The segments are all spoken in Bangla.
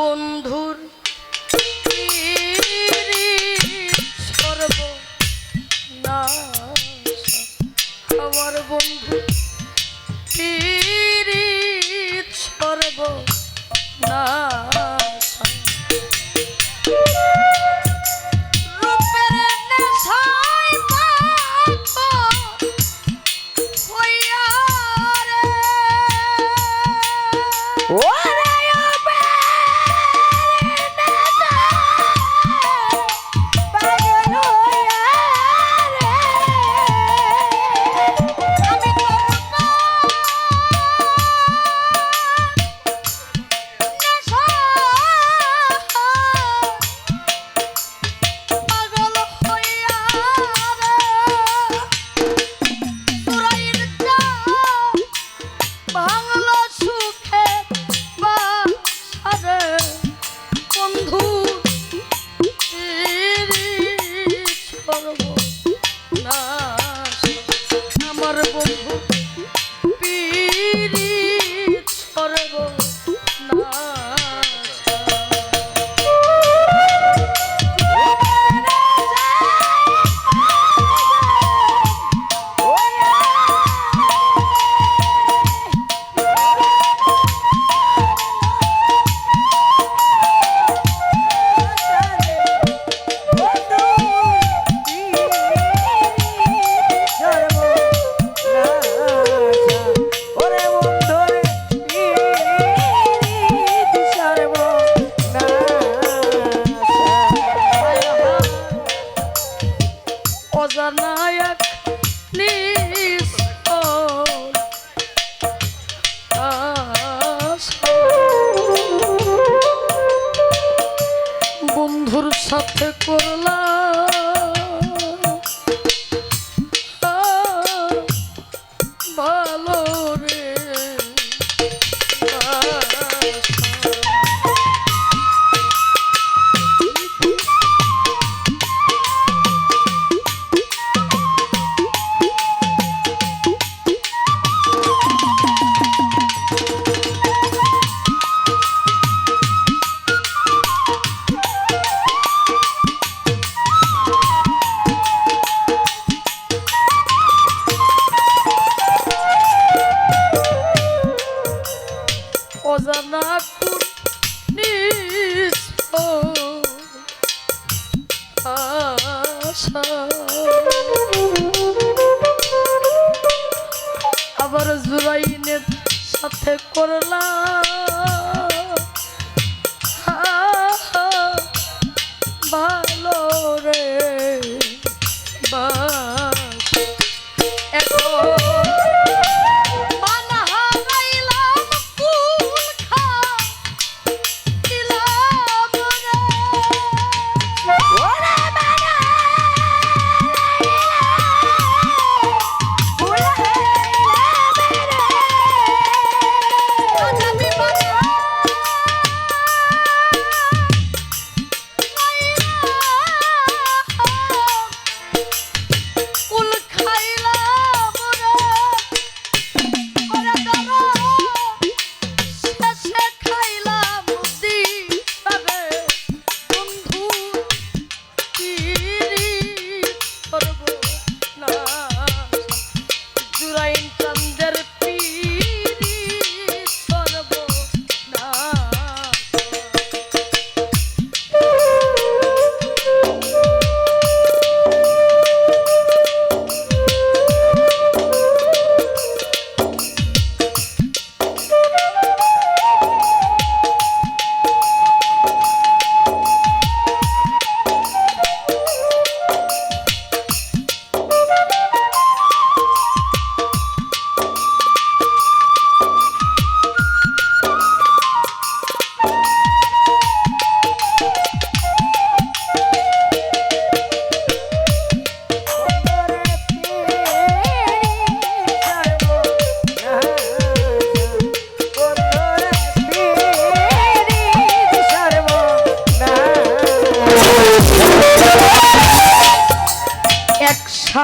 বন্ধুর আবার জুরাইনের সাথে করলাম।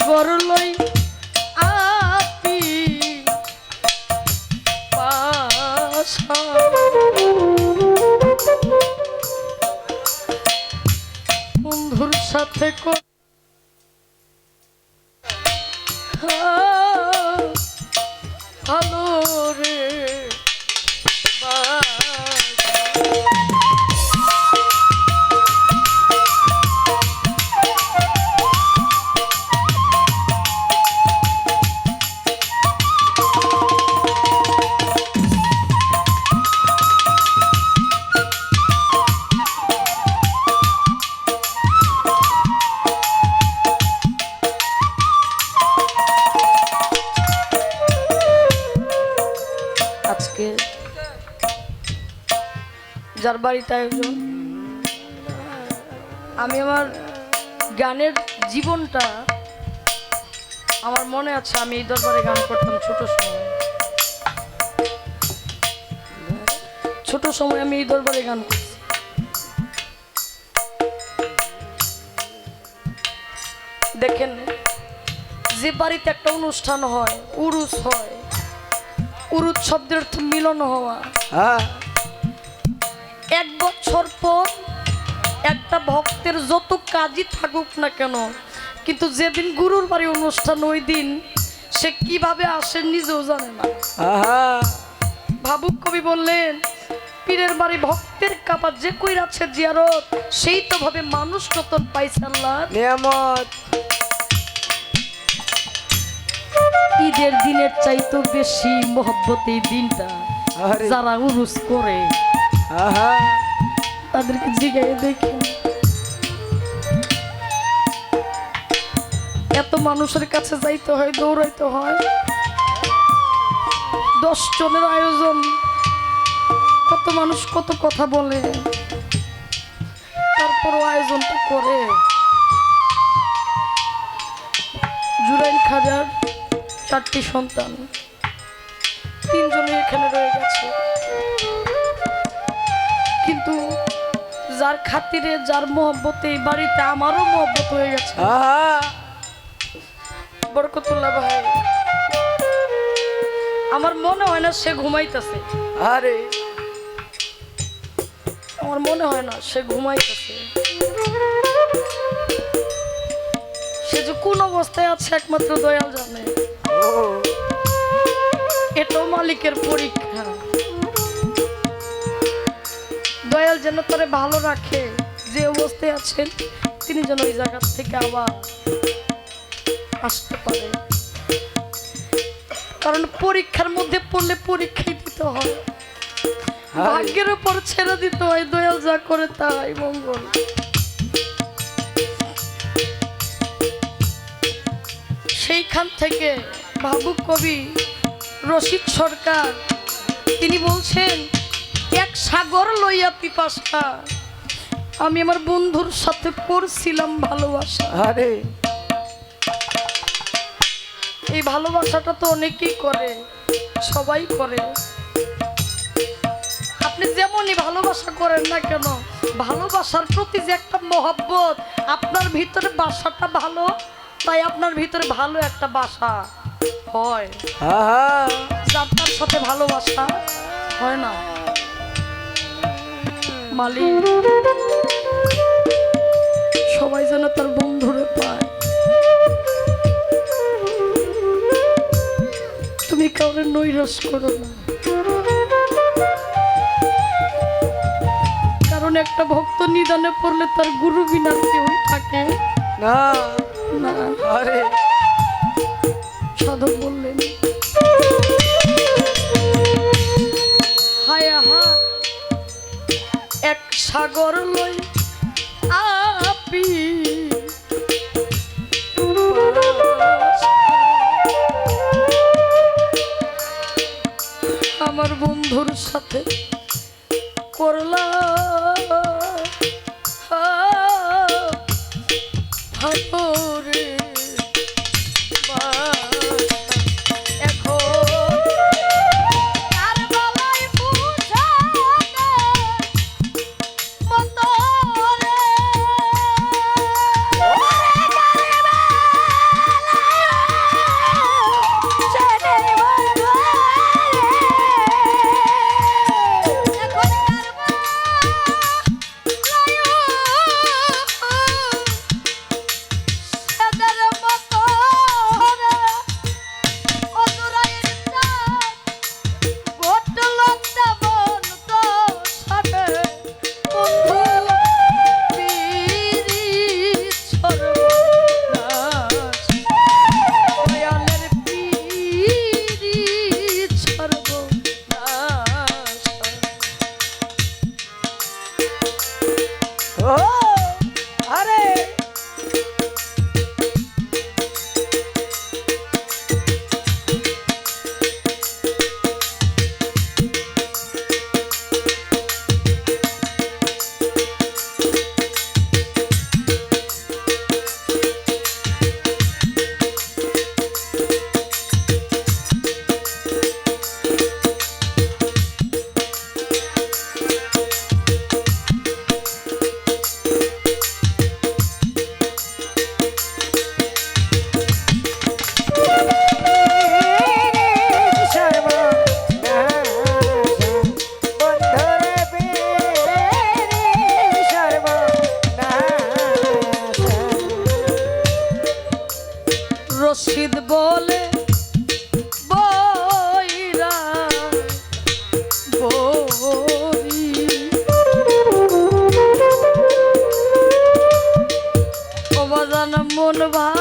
সাগর লই আজকে। যার বাড়িতে আয়োজন। আমি আমার গানের জীবনটা আমার মনে আছে, আমি এই দরবারে গান করতাম ছোট সময়। ছোট সময় আমি এই দরবারে গান করছি। দেখেন, যে বাড়িতে একটা অনুষ্ঠান হয়, উরুস হয় উরুস শব্দের অর্থ মিলন হওয়া। হ্যাঁ। এক বছর পর একটা ভক্তের যত কাজই থাকুক না কেন কিন্তু যেদিন গুরুর বাড়ি অনুষ্ঠান ওই দিন সে কীভাবে আসে নিজেও জানে না। ভাবুক কবি বললেন পীরের বাড়ি ভক্তের কাপা যে কইরাছে জিয়ারত সেই তো ভাবে মানুষ নতুন পাইছে আল্লাহ নিয়ামত। ঈদের দিনের চাইতো বেশি মহব্বত এই দিনটা যারা উরুস করে তাদেরকে জিগাই দেখি। এত মানুষের কাছে যাইতে হয় দৌড়াইতে হয়। দশ জনের আয়োজন কত মানুষ কত কথা বলে। তারপরও আয়োজনটা করে। জুরাইন খাজার চারটি সন্তান। তিনজনে এখানে রয়ে গেছে। কিন্তু যার খাতিরে যার মহব্বতে এই বাড়িতে আমারও মহব্বত হয়ে গেছে। বরকতুল্লাহ ভাই আমার মনে হয় না সে ঘুমাইতেছে। আরে! আমার মনে হয় না সে ঘুমাইতেছে। সে যে কোন অবস্থায় আছে একমাত্র দয়াল জানে। এটাও মালিকের পরীক্ষা। দয়াল যেন তারে ভালো রাখে যে অবস্থায় আছেন তিনি যেন ওই জায়গা থেকে আবার আসতে পারে। কারণ পরীক্ষার মধ্যে পড়লে পরীক্ষাই দিতে হয়। ভাগ্যের উপর ছেড়ে দিতে হয় দয়াল যা করে তাই মঙ্গল। সেইখান থেকে ভাবুক কবি রশিদ সরকার। তিনি বলছেন এক সাগর লইয়া পিপাসা। আমি আমার বন্ধুর সাথে করছিলাম ভালোবাসা। আরে। এই ভালোবাসাটা তো অনেকেই করে সবাই করে। আপনি যেমনই ভালোবাসা করেন না কেন ভালোবাসার প্রতি যে একটা মহব্বত আপনার ভিতরে বাসাটা ভালো? তাই আপনার ভিতরে ভালো একটা বাসা হয়। আহা যার তার সাথে ভালোবাসা হয় না। মালিক সবাই যেন তার বন্ধুরে পায়। তুমি কাউরে নৈরাশ করো না। কারণ একটা ভক্ত নিদানে পড়লে তার গুরু বিনা কেউই থাকে। না। না। আরে। সাধক বললেন হায় হা এক সাগর লই আপি আমার বন্ধুর সাথে করলা Oh! অবাদান